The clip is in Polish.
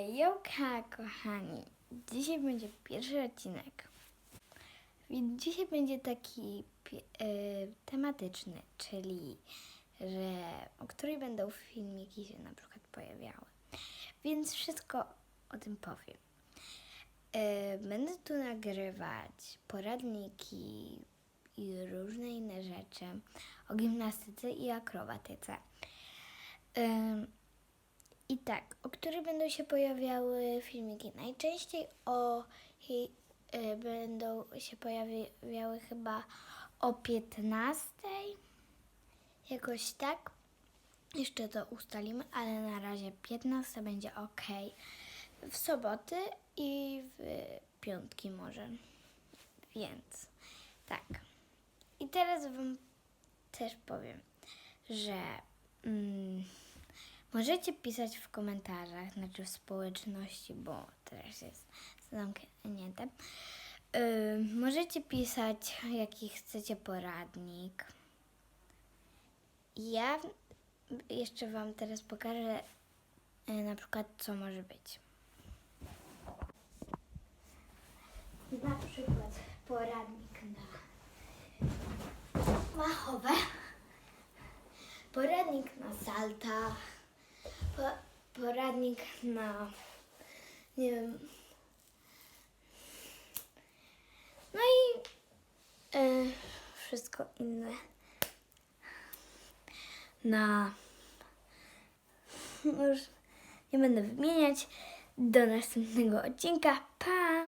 Joka, kochani, dzisiaj będzie pierwszy odcinek. Więc dzisiaj będzie taki e, tematyczny, czyli że o której będą filmiki się na przykład pojawiały. Więc wszystko o tym powiem. E, będę tu nagrywać poradniki i różne inne rzeczy o gimnastyce i akrobatyce. I tak, o której będą się pojawiały filmiki? Najczęściej o jej, y, będą się pojawiały chyba o 15. Jakoś tak. Jeszcze to ustalimy, ale na razie 15 będzie ok. W soboty i w piątki może. Więc tak. I teraz Wam też powiem, że. Mm, Możecie pisać w komentarzach, znaczy w społeczności, bo teraz jest zamknięte. Yy, możecie pisać, jaki chcecie poradnik. Ja jeszcze Wam teraz pokażę yy, na przykład, co może być. Na przykład poradnik na machowe, poradnik na salta, poradnik na nie wiem. No i e, wszystko inne na już nie będę wymieniać. Do następnego odcinka. Pa!